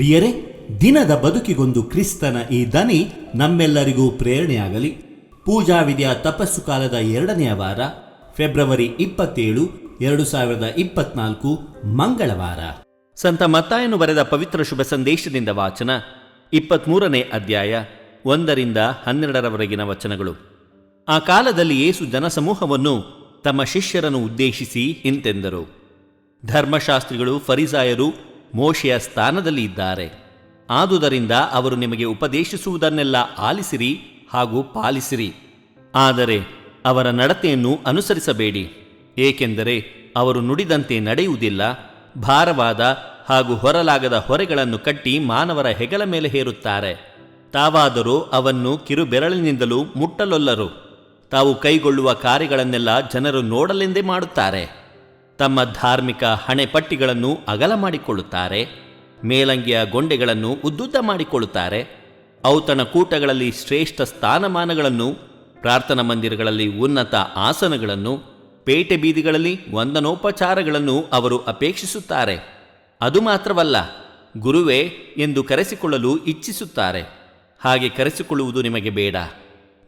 ಪ್ರಿಯರೇ, ದಿನದ ಬದುಕಿಗೊಂದು ಕ್ರಿಸ್ತನ ಈ ದನಿ ನಮ್ಮೆಲ್ಲರಿಗೂ ಪ್ರೇರಣೆಯಾಗಲಿ. ಪೂಜಾ ವಿಧಿಯ ತಪಸ್ಸು ಕಾಲದ ಎರಡನೆಯ ವಾರ, ಫೆಬ್ರವರಿ ಇಪ್ಪತ್ತೇಳು, ಎರಡು ಸಾವಿರದ ಇಪ್ಪತ್ನಾಲ್ಕು ಮಂಗಳವಾರ. ಸಂತ ಮತ್ತಾಯನು ಬರೆದ ಪವಿತ್ರ ಶುಭ ಸಂದೇಶದಿಂದ ವಾಚನ, ಇಪ್ಪತ್ಮೂರನೇ ಅಧ್ಯಾಯ, ಒಂದರಿಂದ ಹನ್ನೆರಡರವರೆಗಿನ ವಚನಗಳು. ಆ ಕಾಲದಲ್ಲಿ ಯೇಸು ಜನಸಮೂಹವನ್ನು ತಮ್ಮ ಶಿಷ್ಯರನ್ನು ಉದ್ದೇಶಿಸಿ ಇಂತೆಂದರು ಧರ್ಮಶಾಸ್ತ್ರಿಗಳು, ಫರಿಸಾಯರು ಮೋಶೆಯ ಸ್ಥಾನದಲ್ಲಿ ಇದ್ದಾರೆ. ಆದುದರಿಂದ ಅವರು ನಿಮಗೆ ಉಪದೇಶಿಸುವುದನ್ನೆಲ್ಲ ಆಲಿಸಿರಿ ಹಾಗೂ ಪಾಲಿಸಿರಿ. ಆದರೆ ಅವರ ನಡತೆಯನ್ನು ಅನುಸರಿಸಬೇಡಿ. ಏಕೆಂದರೆ ಅವರು ನುಡಿದಂತೆ ನಡೆಯುವುದಿಲ್ಲ, ಭಾರವಾದ ಹಾಗೂ ಹೊರಲಾಗದ ಹೊರೆಗಳನ್ನು ಕಟ್ಟಿ ಮಾನವರ ಹೆಗಲ ಮೇಲೆ ಹೇರುತ್ತಾರೆ. ತಾವಾದರೂ ಅವನ್ನು ಕಿರುಬೆರಳಿನಿಂದಲೂ ಮುಟ್ಟಲೊಲ್ಲರು. ತಾವು ಕೈಗೊಳ್ಳುವ ಕಾರ್ಯಗಳನ್ನೆಲ್ಲ ಜನರು ನೋಡಲೆಂದೇ ಮಾಡುತ್ತಾರೆ. ತಮ್ಮ ಧಾರ್ಮಿಕ ಹಣೆಪಟ್ಟಿಗಳನ್ನು ಅಗಲ ಮಾಡಿಕೊಳ್ಳುತ್ತಾರೆ, ಮೇಲಂಗಿಯ ಗೊಂಡೆಗಳನ್ನು ಉದ್ದುದ್ದ ಮಾಡಿಕೊಳ್ಳುತ್ತಾರೆ, ಔತಣ ಕೂಟಗಳಲ್ಲಿ ಶ್ರೇಷ್ಠ ಸ್ಥಾನಮಾನಗಳನ್ನು, ಪ್ರಾರ್ಥನಾ ಮಂದಿರಗಳಲ್ಲಿ ಉನ್ನತ ಆಸನಗಳನ್ನು, ಪೇಟೆ ಬೀದಿಗಳಲ್ಲಿ ವಂದನೋಪಚಾರಗಳನ್ನು ಅವರು ಅಪೇಕ್ಷಿಸುತ್ತಾರೆ. ಅದು ಮಾತ್ರವಲ್ಲ, ಗುರುವೇ ಎಂದು ಕರೆಸಿಕೊಳ್ಳಲು ಇಚ್ಛಿಸುತ್ತಾರೆ. ಹಾಗೆ ಕರೆಸಿಕೊಳ್ಳುವುದು ನಿಮಗೆ ಬೇಡ.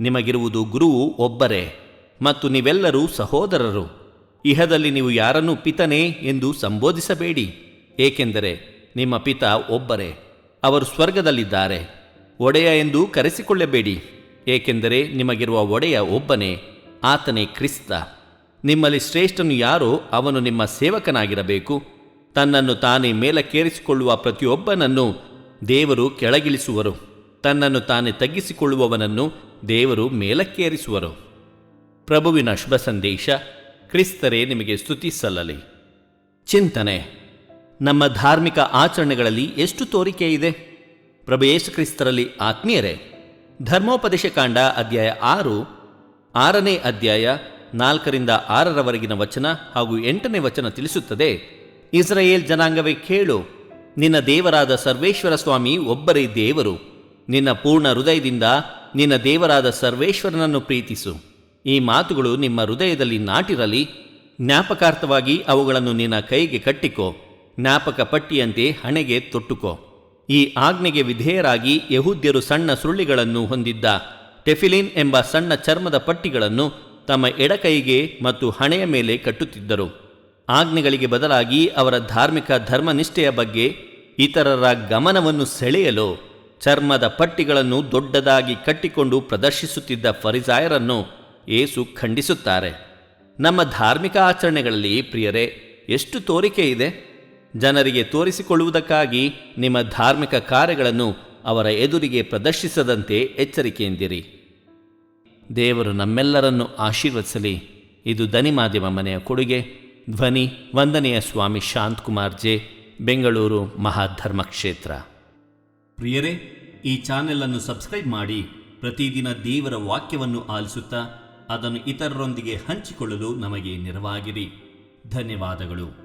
ನಿಮಗಿರುವುದು ಗುರುವು ಒಬ್ಬರೇ ಮತ್ತು ನೀವೆಲ್ಲರೂ ಸಹೋದರರು. ಇಹದಲ್ಲಿ ನೀವು ಯಾರನ್ನೂ ಪಿತನೇ ಎಂದು ಸಂಬೋಧಿಸಬೇಡಿ, ಏಕೆಂದರೆ ನಿಮ್ಮ ಪಿತ ಒಬ್ಬರೇ, ಅವರು ಸ್ವರ್ಗದಲ್ಲಿದ್ದಾರೆ. ಒಡೆಯ ಎಂದು ಕರೆಸಿಕೊಳ್ಳಬೇಡಿ, ಏಕೆಂದರೆ ನಿಮಗಿರುವ ಒಡೆಯ ಒಬ್ಬನೇ, ಆತನೇ ಕ್ರಿಸ್ತ. ನಿಮ್ಮಲ್ಲಿ ಶ್ರೇಷ್ಠನು ಯಾರೋ ಅವನು ನಿಮ್ಮ ಸೇವಕನಾಗಿರಬೇಕು. ತನ್ನನ್ನು ತಾನೇ ಮೇಲಕ್ಕೇರಿಸಿಕೊಳ್ಳುವ ಪ್ರತಿಯೊಬ್ಬನನ್ನು ದೇವರು ಕೆಳಗಿಳಿಸುವರು. ತನ್ನನ್ನು ತಾನೇ ತಗ್ಗಿಸಿಕೊಳ್ಳುವವನನ್ನು ದೇವರು ಮೇಲಕ್ಕೇರಿಸುವರು. ಪ್ರಭುವಿನ ಶುಭ ಸಂದೇಶ. ಕ್ರಿಸ್ತರೇ ನಿಮಗೆ ಸ್ತುತಿ ಸಲ್ಲಲಿ. ಚಿಂತನೆ, ನಮ್ಮ ಧಾರ್ಮಿಕ ಆಚರಣೆಗಳಲ್ಲಿ ಎಷ್ಟು ತೋರಿಕೆ ಇದೆ? ಪ್ರಭು ಕ್ರಿಸ್ತರಲ್ಲಿ ಆತ್ಮೀಯರೇ, ಧರ್ಮೋಪದೇಶ ಕಾಂಡ ಅಧ್ಯಾಯ ಆರು, ಆರನೇ ಅಧ್ಯಾಯ ನಾಲ್ಕರಿಂದ ಆರರವರೆಗಿನ ವಚನ ಹಾಗೂ ಎಂಟನೇ ವಚನ ತಿಳಿಸುತ್ತದೆ. ಇಸ್ರಾಯೇಲ್ ಜನಾಂಗವೇ ಕೇಳು, ನಿನ್ನ ದೇವರಾದ ಸರ್ವೇಶ್ವರ ಸ್ವಾಮಿ ಒಬ್ಬರೇ ದೇವರು. ನಿನ್ನ ಪೂರ್ಣ ಹೃದಯದಿಂದ ನಿನ್ನ ದೇವರಾದ ಸರ್ವೇಶ್ವರನನ್ನು ಪ್ರೀತಿಸು. ಈ ಮಾತುಗಳು ನಿಮ್ಮ ಹೃದಯದಲ್ಲಿ ನಾಟಿರಲಿ, ಜ್ಞಾಪಕಾರ್ಥವಾಗಿ ಅವುಗಳನ್ನು ನಿನ್ನ ಕೈಗೆ ಕಟ್ಟಿಕೋ, ಜ್ಞಾಪಕ ಪಟ್ಟಿಯಂತೆ ಹಣೆಗೆ ತೊಟ್ಟುಕೋ. ಈ ಆಜ್ಞೆಗೆ ವಿಧೇಯರಾಗಿ ಯಹೂದ್ಯರು ಸಣ್ಣ ಸುರುಳಿಗಳನ್ನು ಹೊಂದಿದ್ದ, ಟೆಫಿಲಿನ್ ಎಂಬ ಸಣ್ಣ ಚರ್ಮದ ಪಟ್ಟಿಗಳನ್ನು ತಮ್ಮ ಎಡಕೈಗೆ ಮತ್ತು ಹಣೆಯ ಮೇಲೆ ಕಟ್ಟುತ್ತಿದ್ದರು. ಆಜ್ಞೆಗಳಿಗೆ ಬದಲಾಗಿ ಅವರ ಧಾರ್ಮಿಕ ಧರ್ಮನಿಷ್ಠೆಯ ಬಗ್ಗೆ ಇತರರ ಗಮನವನ್ನು ಸೆಳೆಯಲು ಚರ್ಮದ ಪಟ್ಟಿಗಳನ್ನು ದೊಡ್ಡದಾಗಿ ಕಟ್ಟಿಕೊಂಡು ಪ್ರದರ್ಶಿಸುತ್ತಿದ್ದ ಫರಿಸಾಯರನ್ನು ಏಸು ಖಂಡಿಸುತ್ತಾರೆ. ನಮ್ಮ ಧಾರ್ಮಿಕ ಆಚರಣೆಗಳಲ್ಲಿ ಪ್ರಿಯರೇ, ಎಷ್ಟು ತೋರಿಕೆ ಇದೆ? ಜನರಿಗೆ ತೋರಿಸಿಕೊಳ್ಳುವುದಕ್ಕಾಗಿ ನಿಮ್ಮ ಧಾರ್ಮಿಕ ಕಾರ್ಯಗಳನ್ನು ಅವರ ಎದುರಿಗೆ ಪ್ರದರ್ಶಿಸದಂತೆ ಎಚ್ಚರಿಕೆಯಿಂದಿರಿ. ದೇವರು ನಮ್ಮೆಲ್ಲರನ್ನು ಆಶೀರ್ವದಿಸಲಿ. ಇದು ದನಿ ಮಾಧ್ಯಮ ಮನೆಯ ಕೊಡುಗೆ. ಧ್ವನಿ, ವಂದನೆಯ ಸ್ವಾಮಿ ಶಾಂತ್ ಕುಮಾರ್ ಜೆ, ಬೆಂಗಳೂರು ಮಹಾಧರ್ಮ ಕ್ಷೇತ್ರ ಪ್ರಿಯರೇ, ಈ ಚಾನೆಲ್ ಅನ್ನು ಸಬ್ಸ್ಕ್ರೈಬ್ ಮಾಡಿ, ಪ್ರತಿದಿನ ದೇವರ ವಾಕ್ಯವನ್ನು ಆಲಿಸುತ್ತಾ ಅದನ್ನು ಇತರರೊಂದಿಗೆ ಹಂಚಿಕೊಳ್ಳಲು ನಮಗೆ ನೆರವಾಗಿರಿ. ಧನ್ಯವಾದಗಳು.